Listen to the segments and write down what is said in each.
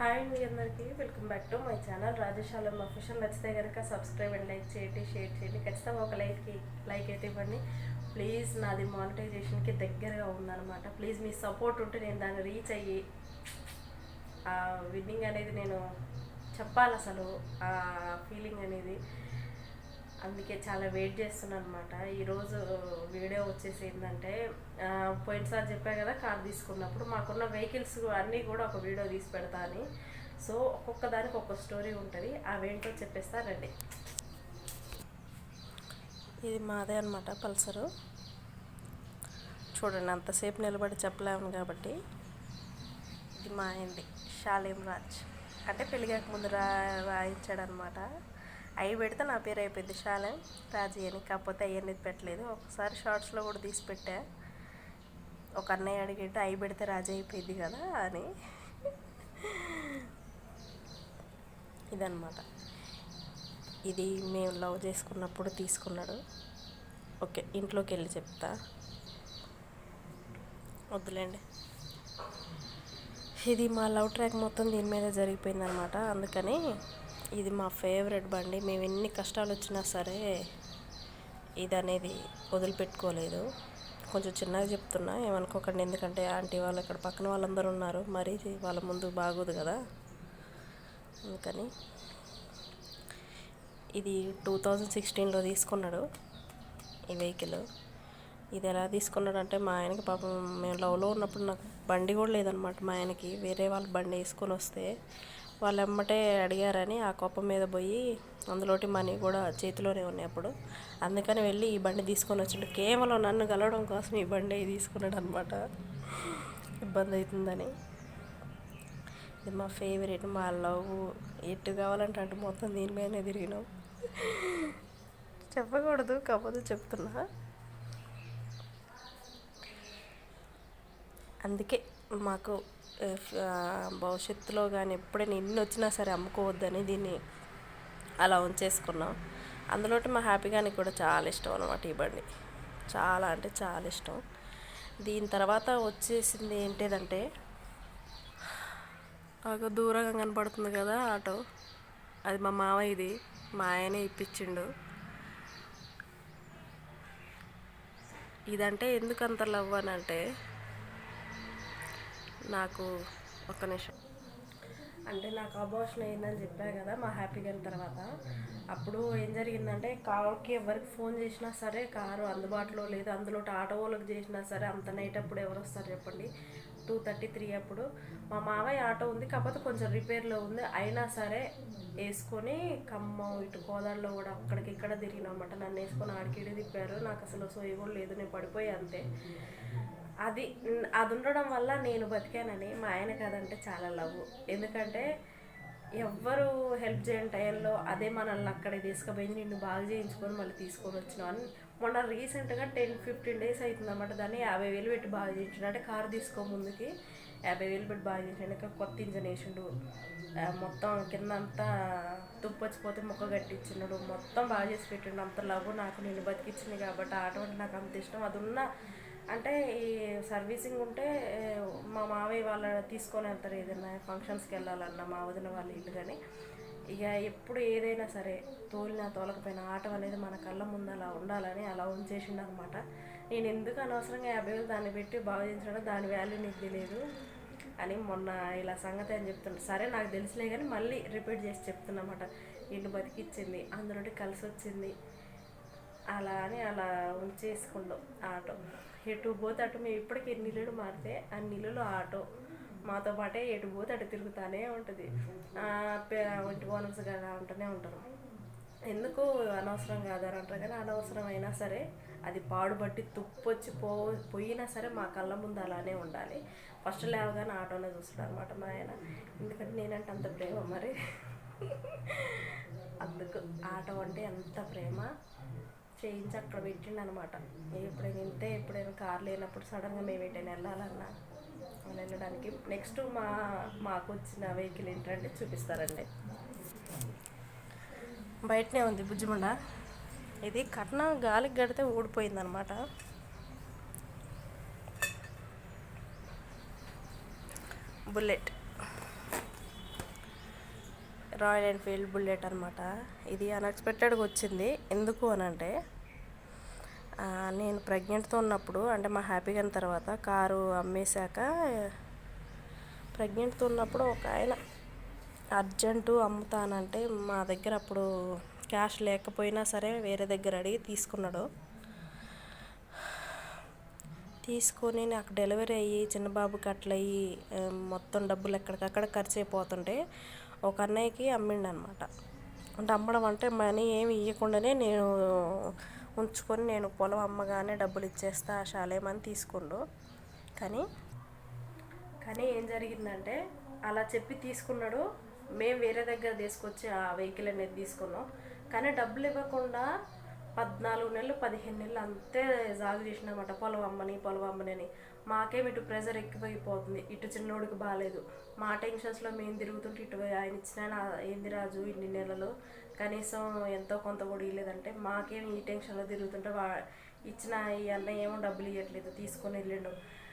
Hi అండి అందరికీ welcome back to my channel Rajasalam official నచ్చితే కనుక సబ్స్క్రైబ్ అండ్ లైక్ చేయండి షేర్ చేయండి. ఖచ్చితంగా ఒక లైక్ లైక్ అయితే ఇవ్వండి. ప్లీజ్ నాది మానిటైజేషన్కి దగ్గరగా ఉందన్నమాట. ప్లీజ్ మీ సపోర్ట్ ఉంటే నేను దాన్ని రీచ్ అయ్యి ఆ విన్నింగ్ అనేది నేను చెప్పాలి అసలు ఆ ఫీలింగ్ అనేది. అందుకే చాలా వెయిట్ చేస్తున్నాను అనమాట ఈరోజు వీడియో వచ్చేసి ఏంటంటే పోయినసారి చెప్పా కదా కార్ తీసుకున్నప్పుడు మాకున్న వెహికల్స్ అన్నీ కూడా ఒక వీడియో తీసి పెడతా అని. సో ఒక్కొక్క దానికి ఒక్కొక్క స్టోరీ ఉంటుంది. అవేంటో చెప్పేస్తా రండి. ఇది మాదే అనమాట పల్సరు. చూడండి అంతసేపు నిలబడి చెప్పలేము కాబట్టి ఇది మా అయింది షాలేం రాజ్. అంటే పెళ్ళిగాక ముందు రా రాయించాడనమాట అవి పెడితే నా పేరు అయిపోయింది షాలేం రాజీ అని. కాకపోతే అవి అనేది పెట్టలేదు. ఒకసారి షార్ట్స్లో కూడా తీసి పెట్టా. ఒక అన్నయ్య అడిగితే అవి పెడితే రాజీ అయిపోయింది కదా అని. ఇదన్నమాట. ఇది మేము లవ్ చేసుకున్నప్పుడు తీసుకున్నాడు. ఓకే ఇంట్లోకి వెళ్ళి చెప్తా. వద్దులేండి. ఇది మా లవ్ ట్రాక్ మొత్తం దీని మీద జరిగిపోయిందనమాట అందుకని ఇది మా ఫేవరెట్ బండి. మేము ఎన్ని కష్టాలు వచ్చినా సరే ఇది అనేది వదిలిపెట్టుకోలేదు. కొంచెం చిన్నగా చెప్తున్నా ఏమనుకోకండి. ఎందుకంటే ఆంటీ వాళ్ళు ఇక్కడ పక్కన వాళ్ళందరూ ఉన్నారు. మరి వాళ్ళ ముందు బాగోదు కదా. అందుకని ఇది టూ థౌజండ్ సిక్స్టీన్లో తీసుకున్నాడు ఈ వెహికల్. ఇది ఎలా తీసుకున్నాడు అంటే మా ఆయనకి పాపం మేము లవ్లో ఉన్నప్పుడు నాకు బండి కూడా లేదనమాట. మా ఆయనకి వేరే వాళ్ళు బండి వేసుకొని వస్తే వాళ్ళు ఎమ్మటే అడిగారని ఆ కొప్ప మీద పోయి అందులోటి మనీ కూడా చేతిలోనే ఉన్నాయి అప్పుడు. అందుకని వెళ్ళి ఈ బండి తీసుకొని వచ్చిండు. కేవలం నన్ను కలవడం కోసం ఈ బండి తీసుకున్నాడు అనమాట ఇబ్బంది అవుతుందని. ఇది మా ఫేవరెట్ మా లవ్ ఎటు కావాలంటే అటు మొత్తం దీని మీదనే తిరిగినాం. చెప్పకూడదు కాకపోతే చెప్తున్నా. అందుకే మాకు భవిష్యత్తులో కానీ ఎప్పుడైనా ఎన్ని వచ్చినా సరే అమ్ముకోవద్దని దీన్ని అలా ఉంచేసుకున్నాం. అందులో మా హ్యాపీగానికి కూడా చాలా ఇష్టం అనమాట ఈ బండి. చాలా అంటే చాలా ఇష్టం. దీని తర్వాత వచ్చేసింది ఏంటిదంటే నాకు దూరంగా కనపడుతుంది కదా ఆటో. అది మా మావయ్యది. మా ఆయనే ఇప్పించిండు. ఇదంటే ఎందుకు అంత లవ్ అని అంటే నాకు ఒక నిమిషం. అంటే నాకు అబోషన్ అయిందని చెప్పా కదా మా హ్యాపీగా అయిన తర్వాత. అప్పుడు ఏం జరిగిందంటే కారుకి ఎవరికి ఫోన్ చేసినా సరే కారు అందుబాటులో లేదు అందులో ఆటో వాళ్ళకి చేసినా సరే అంత నైట్ అప్పుడు ఎవరు వస్తారు చెప్పండి. టూ థర్టీ త్రీ అప్పుడు. మా మావయ్య ఆటో ఉంది కాకపోతే కొంచెం రిపేర్లో ఉంది. అయినా సరే వేసుకొని ఖమ్మం ఇటు కోదాడలో కూడా అక్కడికి ఇక్కడ తిరిగినమాట నన్ను వేసుకొని ఆడికిడి తిప్పారు. నాకు అసలు సోయి కూడా లేదు నేను పడిపోయి అంతే. అది అది ఉండడం వల్ల నేను బతికానని మా ఆయన అదంటే చాలా లవ్. ఎందుకంటే ఎవ్వరు హెల్ప్ చేయని టైంలో అదే మనల్ని అక్కడే తీసుకుపోయి నిన్ను బాగా చేయించుకొని మళ్ళీ తీసుకొని వచ్చినాం అని మొన్న రీసెంట్గా టెన్ ఫిఫ్టీన్ డేస్ అవుతుందన్నమాట దాన్ని యాభై వేలు పెట్టి బాగా చేయించాడు. అంటే కారు తీసుకో ముందుకి యాభై వేలు పెట్టి బాగా చేయించాడు. ఇంకా కొత్త ఇంజన్ వేసిండు. మొత్తం కింద అంతా తుప్పొచ్చిపోతే మొక్క కట్టించినాడు మొత్తం బాగా చేసి పెట్టిండు. అంత లవ్ నాకు నేను బతికిచ్చింది కాబట్టి ఆటో అంటే నాకు అంత ఇష్టం. అది ఉన్న అంటే ఈ సర్వీసింగ్ ఉంటే మా మావయ్య వాళ్ళ తీసుకొని వెళ్తారు ఏదైనా ఫంక్షన్స్కి వెళ్ళాలన్నా మా వదిన వాళ్ళ ఇల్లు కానీ ఇక ఎప్పుడు ఏదైనా సరే తోలినా తోలకపోయినా ఆటం అనేది మన కళ్ళ ముందు అలా ఉండాలని అలా ఉంచేసిండు అనమాట నేను ఎందుకు అనవసరంగా యాభై వేలు దాన్ని పెట్టి బాగా దాని వాల్యూ నీకు తెలియదు అని మొన్న ఇలా సంగతి అని చెప్తున్నా సరే నాకు తెలిసిలే కానీ మళ్ళీ రిపీట్ చేసి చెప్తున్నమాట. ఇల్లు బతికిచ్చింది అందులోటి కలిసి వచ్చింది అలా అని అలా ఉంచేసుకుందాం ఆటో. ఎటు పోతే అటు మేము ఇప్పటికి ఎన్ని ఇల్లులు మారితే అన్ని ఇల్లులు ఆటో మాతో పాటే ఎటు పోతే అటు తిరుగుతానే ఉంటుంది. ఇంటి ఓనర్స్ కదా ఉంటూనే ఉంటారు. ఎందుకు అనవసరం కాదని అంటారు కానీ అనవసరం అయినా సరే అది పాడుబట్టి తుప్పొచ్చి పో పోయినా సరే మా కళ్ళ ముందు అలానే ఉండాలి. ఫస్ట్ లేవగానే ఆటోనే చూస్తాడు అనమాట మా ఆయన. ఎందుకంటే నేనంటే అంత ప్రేమ మరి. అందుకు ఆటో అంటే ఎంత ప్రేమ? చేయించి అక్కడ పెట్టిండు అనమాట ఎప్పుడైనా ఇంతే ఎప్పుడైనా కార్ లేనప్పుడు సడన్గా మేము ఎటైనా వెళ్ళాలన్నా అలా వెళ్ళడానికి. నెక్స్ట్ మా మాకు వచ్చిన వెహికల్ ఏంటంటే చూపిస్తారండి. బయటనే ఉంది బుజ్జిమండ. ఇది కట్న గాలికి గడితే ఊడిపోయిందనమాట. బుల్లెట్ రాయల్ ఎన్ఫీల్డ్ బుల్లెట్ అనమాట ఇది అన్ఎక్స్పెక్టెడ్గా వచ్చింది. ఎందుకు అని అంటే నేను ప్రెగ్నెంట్తో ఉన్నప్పుడు అంటే మా హ్యాపీగా అయిన తర్వాత కారు అమ్మేశాక ప్రెగ్నెంట్తో ఉన్నప్పుడు ఒక ఆయన అర్జెంటు అమ్ముతానంటే మా దగ్గర అప్పుడు క్యాష్ లేకపోయినా సరే వేరే దగ్గర అడిగి తీసుకున్నాడు. తీసుకొని నాకు డెలివరీ అయ్యి చిన్నబాబుకి అట్లయ్యి అట్లా అయ్యి మొత్తం డబ్బులు ఎక్కడికక్కడ ఖర్చు అయిపోతుంటే ఒక అన్నయ్యకి అమ్మిండు అనమాట అంటే అమ్మడం అంటే మనీ ఏమి ఇవ్వకుండానే నేను ఉంచుకొని నేను పొలం అమ్మగానే డబ్బులు ఇచ్చేస్తా శాలేమని తీసుకుండు. కానీ కానీ ఏం జరిగిందంటే అలా చెప్పి తీసుకున్నాడు. మేము వేరే దగ్గర తీసుకొచ్చి ఆ వెహికల్ అనేది తీసుకున్నాం. కానీ డబ్బులు ఇవ్వకుండా పద్నాలుగు నెలలు పదిహేను నెలలు అంతే సాగు చేసినామట. పొలం అమ్మని పొలం అమ్మని అని. మాకేం ఇటు ప్రెజర్ ఎక్కువైపోతుంది. ఇటు చిన్నోడికి బాగాలేదు మా టెన్షన్స్లో మేము తిరుగుతుంటే ఇటు ఆయన ఇచ్చిన ఏంది రాజు ఇన్ని నెలలు? కనీసం ఎంతో కొంత కూడా ఇవ్వలేదంటే మాకేం ఈ టెన్షన్లో తిరుగుతుంటే వా ఇచ్చిన ఈ అన్నయ్య ఏమో డబ్బులు ఇవ్వట్లేదు తీసుకొని వెళ్ళిండు.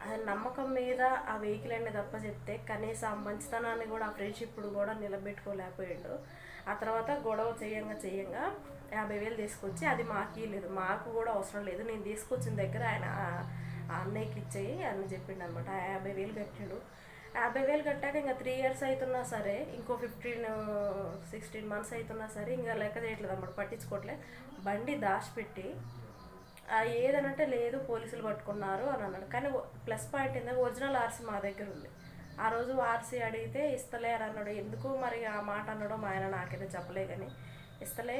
అది నమ్మకం మీద ఆ వెహికల్ అనేది తప్ప చెప్తే కనీసం ఆ మంచితనాన్ని కూడా ఆ ఫ్రెండ్షిప్ కూడా నిలబెట్టుకోలేకపోయాడు. ఆ తర్వాత గొడవ చేయంగా చేయంగా యాభై వేలు తీసుకొచ్చి అది మాకు లేదు మాకు కూడా అవసరం లేదు నేను తీసుకొచ్చిన దగ్గర ఆయన ఆ- అన్నయ్యకి ఇచ్చేయి అని చెప్పిండు అనమాట ఆ యాభై వేలు కట్టాడు. యాభై వేలు కట్టాక ఇంకా త్రీ ఇయర్స్ అవుతున్నా సరే ఇంకో ఫిఫ్టీన్ సిక్స్టీన్ మంత్స్ అవుతున్నా సరే ఇంకా లెక్క చేయట్లేదు అన్నమాట పట్టించుకోవట్లే. బండి దాచిపెట్టి ఏదనంటే లేదు పోలీసులు పట్టుకున్నారు అని అన్నాడు. కానీ ప్లస్ పాయింట్ ఏంటంటే ఒరిజినల్ ఆర్సీ మా దగ్గర ఉంది. ఆ రోజు ఆర్సీ అడిగితే ఇస్తలే అని అన్నాడు. ఎందుకు మరి ఆ మాట అన్నాడో మా ఆయన నాకైతే చెప్పలే కానీ ఇస్తలే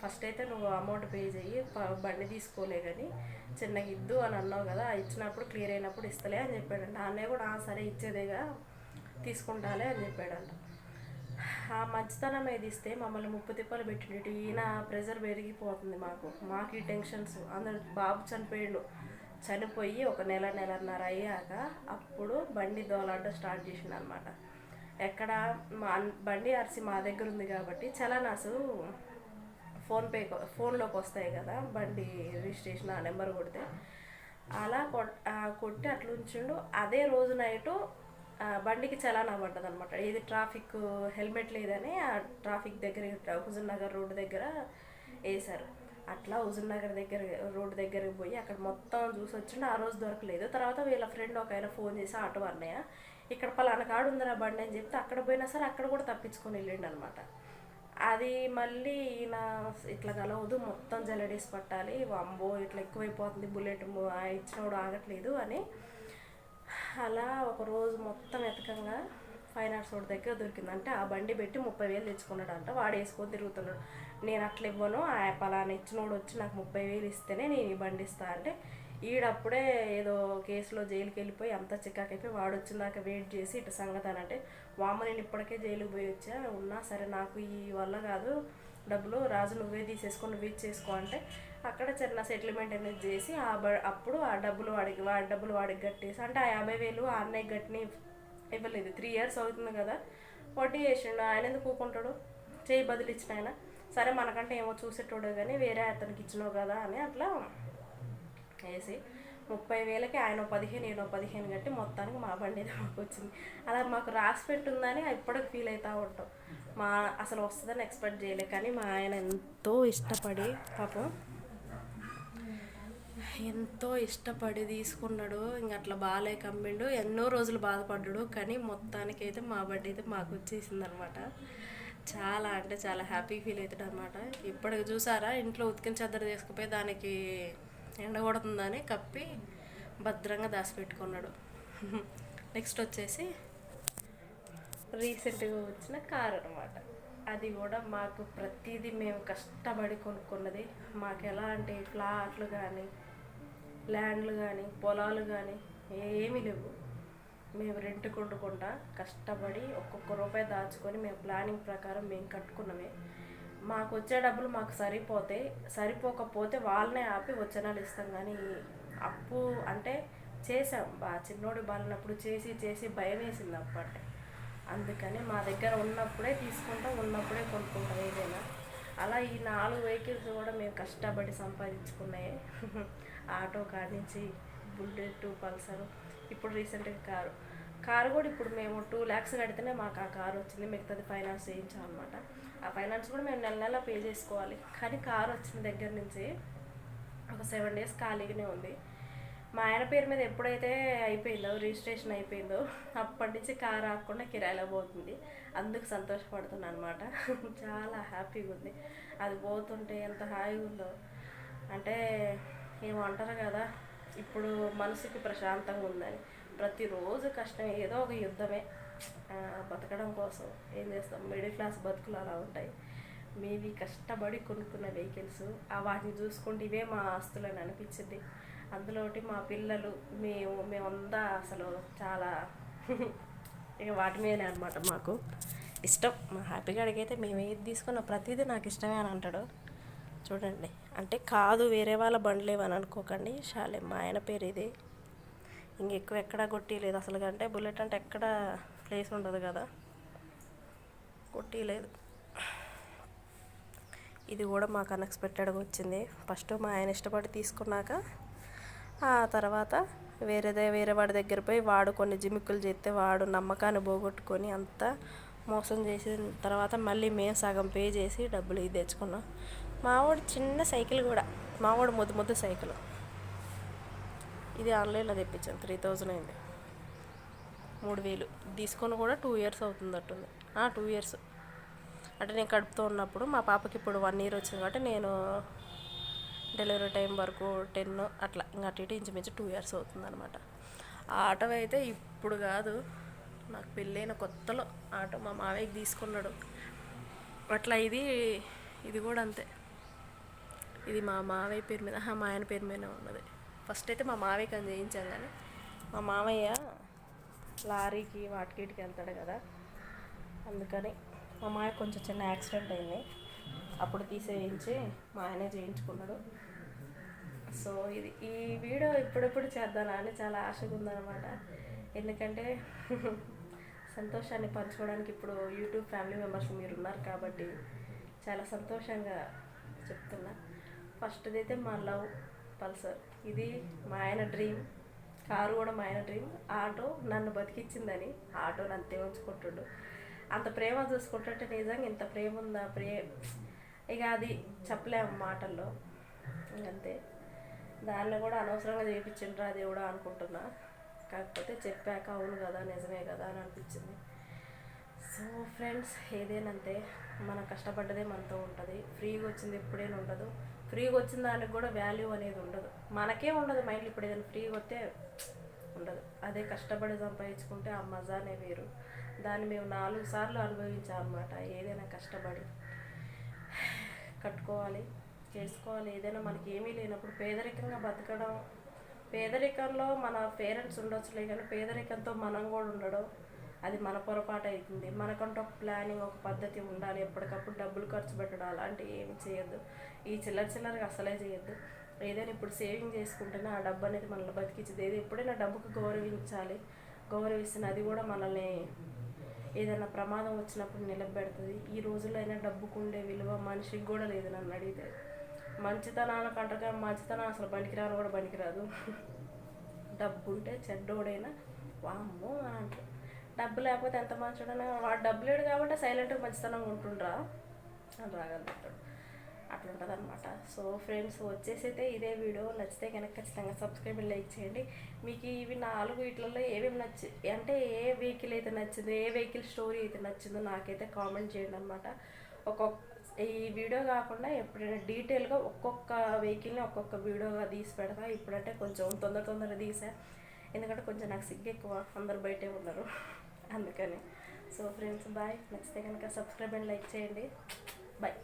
ఫస్ట్ అయితే నువ్వు అమౌంట్ పే చెయ్యి బండి తీసుకోలే కానీ చిన్నగా ఇద్దు అని అన్నావు కదా ఇచ్చినప్పుడు క్లియర్ అయినప్పుడు ఇస్తలే అని చెప్పాడంట. అన్నయ్య కూడా సరే ఇచ్చేదేగా తీసుకుంటాలే అని చెప్పాడంట. ఆ మంచితనం ఏది ఇస్తే మమ్మల్ని ముప్పు తిప్పలు పెట్టినట్టు ఈయన ప్రెజర్ పెరిగిపోతుంది మాకు. మాకు ఈ టెన్షన్స్. అందరు బాబు చనిపోయిండు. చనిపోయి ఒక నెల నెలన్నర అయ్యాక అప్పుడు బండి దోలాట స్టార్ట్ చేసిండు అనమాట ఎక్కడ మా బండి అరిసి మా దగ్గర ఉంది కాబట్టి చలనాసు ఫోన్పే ఫోన్లోకి వస్తాయి కదా బండి రిజిస్ట్రేషన్ ఆ నెంబర్ కొడితే. అలా కొట్ కొట్టి అట్లా ఉంచిండు అదే రోజు నైటు బండికి చలానా పడ్డది అనమాట ఇది ట్రాఫిక్ హెల్మెట్ లేదని ఆ ట్రాఫిక్ దగ్గర హుజూర్ నగర్ రోడ్డు దగ్గర వేశారు. అట్లా హుజూర్ నగర్ దగ్గర రోడ్డు దగ్గరికి పోయి అక్కడ మొత్తం చూసి వచ్చిండు. ఆ రోజు దొరకలేదు. తర్వాత వీళ్ళ ఫ్రెండ్ ఒక ఆయన ఫోన్ చేసి ఆటో అన్నయ్య ఇక్కడ పలానా కాడు ఉందిరా బండి అని చెప్తే అక్కడ పోయినా సరే అక్కడ కూడా తప్పించుకొని వెళ్ళిండు అనమాట అది మళ్ళీ ఈయన ఇట్లా కలవదు మొత్తం జలడేసి పట్టాలి. అంబో ఇట్లా ఎక్కువైపోతుంది బుల్లెట్ ఇచ్చినోడు ఆగట్లేదు అని అలా ఒక రోజు మొత్తం ఎతకంగా ఫైన్ ఆర్ట్స్ ఒకటి దగ్గర దొరికింది. అంటే ఆ బండి పెట్టి ముప్పై వేలు తెచ్చుకున్నాడు అంట వాడు వేసుకొని తిరుగుతున్నాడు. నేను అట్లా ఇవ్వను ఆ పలానా ఇచ్చినోడు వచ్చి నాకు ముప్పై వేలు ఇస్తేనే నేను ఈ బండి ఇస్తా అంటే ఈడప్పుడే ఏదో కేసులో జైలుకి వెళ్ళిపోయి అంతా చిక్కాకైపోయి వాడు వచ్చిందాక వెయిట్ చేసి ఇటు సంగతి అని అంటే వామ నేను ఇప్పటికే జైలుకి పోయి వచ్చా ఉన్నా సరే నాకు ఈ వల్ల కాదు. డబ్బులు రాజు నువ్వే తీసేసుకొని నువ్వే చేసుకో అంటే అక్కడ చిన్న సెటిల్మెంట్ అనేది చేసి ఆ బ అప్పుడు ఆ డబ్బులు వాడికి వాడి డబ్బులు వాడికి కట్టేసి అంటే ఆ యాభై వేలు ఆ అన్నయ్య గట్టిని ఇవ్వలేదు. త్రీ ఇయర్స్ అవుతుంది కదా. వడ్డీ చేసిండు? ఆయన ఎందుకు కూకుంటాడు చేయి బదులు ఇచ్చిన ఆయన. సరే మనకంటే ఏమో చూసేటోడు కానీ వేరే అతనికి ఇచ్చినావు కదా అని అట్లా వేసి ముప్పై వేలకి ఆయన పదిహేను ఈయన పదిహేను కట్టి మొత్తానికి మా బండి మాకు వచ్చింది. అలా మాకు రాసి పెట్టుందని ఇప్పటికి ఫీల్ అవుతూ ఉంటాం. మా అసలు వస్తుందని ఎక్స్పెక్ట్ చేయలే. కానీ మా ఆయన ఎంతో ఇష్టపడి పాపం ఎంతో ఇష్టపడి తీసుకున్నాడు. ఇంక అట్లా బాగాలేక కమ్మిండు ఎన్నో రోజులు బాధపడ్డాడు. కానీ మొత్తానికి అయితే మా బడ్డీ అయితే మాకు వచ్చేసింది అనమాట చాలా అంటే చాలా హ్యాపీ ఫీల్ అవుతాడు అనమాట. ఇప్పటికి చూసారా? ఇంట్లో ఉతికిన చెద్దరు తీసుకుపోయి దానికి ఎండ కొడుతుందని కప్పి భద్రంగా దాచిపెట్టుకున్నాడు. నెక్స్ట్ వచ్చేసి రీసెంట్గా వచ్చిన కార్ అనమాట అది కూడా మాకు ప్రతిదీ మేము కష్టపడి కొనుక్కున్నది. మాకు ఎలాంటి ఫ్లాట్లు కానీ ల్యాండ్లు కానీ పొలాలు కానీ ఏమీ లేవు. మేము రెంట్ కొనుక్కుంటా కష్టపడి ఒక్కొక్క రూపాయి దాచుకొని మేము ప్లానింగ్ ప్రకారం మేము కట్టుకున్నమే. మాకు వచ్చే డబ్బులు మాకు సరిపోతే సరిపోకపోతే వాళ్ళనే ఆపి వచ్చనాలు ఇస్తాం కానీ అప్పు అంటే చేసాం బా చిన్నోడు బాలినప్పుడు చేసి చేసి భయం వేసింది అప్పు అంటే అందుకని మా దగ్గర ఉన్నప్పుడే తీసుకుంటాం ఉన్నప్పుడే కొనుక్కుంటాం ఏదైనా. అలా ఈ నాలుగు వెహికల్స్ కూడా మేము కష్టపడి సంపాదించుకున్నాయి. ఆటో కాడి నుంచి బుల్లెట్ పల్సర్ ఇప్పుడు రీసెంట్గా కారు. కారు కూడా ఇప్పుడు మేము టూ ల్యాక్స్ కడితేనే మాకు ఆ కారు వచ్చింది. మిగతాది ఫైనాన్స్ చేయించాం అనమాట ఆ ఫైనాన్స్ కూడా మేము నెల నెల పే చేసుకోవాలి. కానీ కారు వచ్చిన దగ్గర నుంచి ఒక సెవెన్ డేస్ ఖాళీగానే ఉంది. మా ఆయన పేరు మీద ఎప్పుడైతే అయిపోయిందో రిజిస్ట్రేషన్ అయిపోయిందో అప్పటి నుంచి కార్ ఆకుండా కిరాయిలో పోతుంది. అందుకు సంతోషపడుతున్నా అనమాట చాలా హ్యాపీగా ఉంది. అది పోతుంటే ఎంత హాయిగా ఉందో. అంటే ఏమంటారు కదా ఇప్పుడు మనసుకి ప్రశాంతంగా ఉందని. ప్రతిరోజు కష్టం ఏదో ఒక యుద్ధమే. బతకడం కోసం ఏం చేస్తాం? మిడిల్ క్లాస్ బతుకులు అలా ఉంటాయి. మేవి కష్టపడి కొనుక్కున్న వెహికల్స్ ఆ వాటిని చూసుకుంటే ఇవే మా ఆస్తులని అనిపించింది. అందులో మా పిల్లలు మేము మేమంతా అసలు చాలా ఇక వాటి మీదనే అనమాట మాకు. ఇష్టం. మా హ్యాపీగా అడిగైతే మేము ఏది తీసుకున్న ప్రతిదీ నాకు ఇష్టమే అని అంటాడు. చూడండి. అంటే కాదు వేరే వాళ్ళ బండ్లేవని అనుకోకండి. షాలే మా ఆయన పేరు ఇది. ఇంకెక్కువ ఎక్కడా కొట్టిలేదు. అసలు అంటే బుల్లెట్ అంటే ఎక్కడ ప్లేస్ ఉండదు కదా. కొట్టిలేదు. ఇది కూడా మాకు అన్ఎక్స్పెక్టెడ్గా వచ్చింది. ఫస్ట్ మా ఆయన ఇష్టపడి తీసుకున్నాక ఆ తర్వాత వేరేదే వేరే వాడి దగ్గర పోయి వాడు కొన్ని జిమిక్కులు చేస్తే వాడు నమ్మకాన్ని పోగొట్టుకొని అంతా మోసం చేసిన తర్వాత మళ్ళీ మేము సగం పే చేసి డబ్బులు ఇది తెచ్చుకున్నాం. మావాడు చిన్న సైకిల్ కూడా మావాడు ముద్దు ముద్దు సైకిల్. ఇది ఆన్లైన్లో తెప్పించాను త్రీ థౌజండ్ అయింది. మూడు వేలు. తీసుకొని కూడా టూ ఇయర్స్ అవుతుందట్టుంది. Two years. అంటే నేను కడుపుతో ఉన్నప్పుడు మా పాపకి ఇప్పుడు వన్ ఇయర్ వచ్చింది కాబట్టి నేను డెలివరీ టైం వరకు టెన్ అట్లా ఇంకా అటు ఇటు ఇంచుమించు టూ ఇయర్స్ అవుతుందన్నమాట. ఆ ఆటో అయితే ఇప్పుడు కాదు నాకు పెళ్ళైన కొత్తలో ఆటో మా మావయ్యకి తీసుకున్నాడు. అట్లా ఇది ఇది కూడా అంతే. ఇది మా మావయ్య పేరు మీద మా ఆయన పేరు మీద ఉన్నది. ఫస్ట్ అయితే మా మావయ్యకి అని చేయించాం కానీ మా మామయ్య లారీకి వాటికిటికి వెళ్తాడు కదా. అందుకని మా మావయ్య కొంచెం చిన్న యాక్సిడెంట్ అయింది. అప్పుడు తీసేయించి మా ఆయనే చేయించుకున్నాడు. సో ఇది ఈ వీడియో ఇప్పుడెప్పుడు చేద్దానా అని చాలా ఆశగా ఉందన్నమాట. ఎందుకంటే సంతోషాన్ని పంచుకోవడానికి ఇప్పుడు యూట్యూబ్ ఫ్యామిలీ మెంబర్స్ మీరు ఉన్నారు కాబట్టి చాలా సంతోషంగా చెప్తున్నా. ఫస్ట్ది అయితే మా లవ్ పల్సర్. ఇది మా ఆయన డ్రీమ్. కారు కూడా మా ఆయన డ్రీమ్. ఆటో నన్ను బతికిచ్చిందని ఆటోని అంతే ఉంచుకుంటుండు. అంత ప్రేమ చూసుకుంటుంటే నిజంగా ఇంత ప్రేమ ఉందా? ప్రే ఇక అది చెప్పలేము మాటల్లో. ఇంకంతే. దాన్ని కూడా అనవసరంగా చేయించిండ్రా దేవుడా అనుకుంటున్నా. కాకపోతే చెప్పాక అవును కదా నిజమే కదా అని అనిపించింది. సో ఫ్రెండ్స్ ఏదేనంతే మనం కష్టపడ్డదే మనతో ఉంటుంది. ఫ్రీగా వచ్చింది ఎప్పుడైనా ఉండదు. ఫ్రీగా వచ్చిన దానికి కూడా వాల్యూ అనేది ఉండదు. మనకే ఉండదు మైండ్ ఇప్పుడు ఏదైనా ఫ్రీగా వస్తే ఉండదు. అదే కష్టపడి సంపాదించుకుంటే ఆ మజానే వేరు. దాన్ని మేము నాలుగు సార్లు అనుభవించామన్నమాట. ఏదైనా కష్టపడి. కట్టుకోవాలి చేసుకోవాలి ఏదైనా మనకి ఏమీ లేనప్పుడు పేదరికంగా బతకడం పేదరికంలో మన పేరెంట్స్ ఉండొచ్చులే కానీ పేదరికంతో మనం కూడా ఉండడం అది మన పొరపాటు అవుతుంది. మనకంటూ ఒక ప్లానింగ్ ఒక పద్ధతి ఉండాలి. ఎప్పటికప్పుడు డబ్బులు ఖర్చు పెట్టడం అలాంటివి ఏమి చేయొద్దు. ఈ చిల్లర చిల్లరగా అసలే చేయొద్దు. ఏదైనా ఇప్పుడు సేవింగ్ చేసుకుంటేనే ఆ డబ్బు అనేది మనల్ని బతికించింది. ఏదో ఎప్పుడైనా డబ్బుకు గౌరవించాలి. గౌరవిస్తున్న అది కూడా మనల్ని ఏదైనా ప్రమాదం వచ్చినప్పుడు నిలబెడుతుంది. ఈ రోజుల్లో అయినా డబ్బుకు ఉండే విలువ మనిషికి కూడా లేదు నన్ను అడిగితే. మంచితనానికి అంటారు మంచితనం అసలు పనికిరాను కూడా పనికిరాదు. డబ్బు ఉంటే చెడ్డోడైనా వామ్మో అని అంటారు. డబ్బు లేకపోతే ఎంత మంచోడైనా వాడు డబ్బు లేడు కాబట్టి సైలెంట్గా మంచితనంగా ఉంటుండ్రా అని రాగలుగుతాడు అట్లా ఉంటుంది అనమాట సో ఫ్రెండ్స్ వచ్చేసి అయితే ఇదే వీడియో. నచ్చితే కనుక ఖచ్చితంగా సబ్స్క్రైబ్ లైక్ చేయండి. మీకు ఇవి నాలుగు వీటిలలో ఏమేమి నచ్చి అంటే ఏ వెహికల్ అయితే నచ్చిందో ఏ వెహికల్ స్టోరీ అయితే నచ్చిందో నాకైతే కామెంట్ చేయండి అనమాట ఒక్కొక్క ఈ వీడియో కాకుండా ఎప్పుడైనా డీటెయిల్గా ఒక్కొక్క వెహికల్ని ఒక్కొక్క వీడియోగా తీసి పెడతా. ఇప్పుడంటే కొంచెం తొందర తొందర తీసా. ఎందుకంటే కొంచెం నాకు సిగ్గు ఎక్కువ. అందరు బయటే ఉన్నారు. అందుకని. So friends bye. నచ్చితే కనుక సబ్స్క్రైబ్ అండ్ లైక్ చేయండి. బాయ్.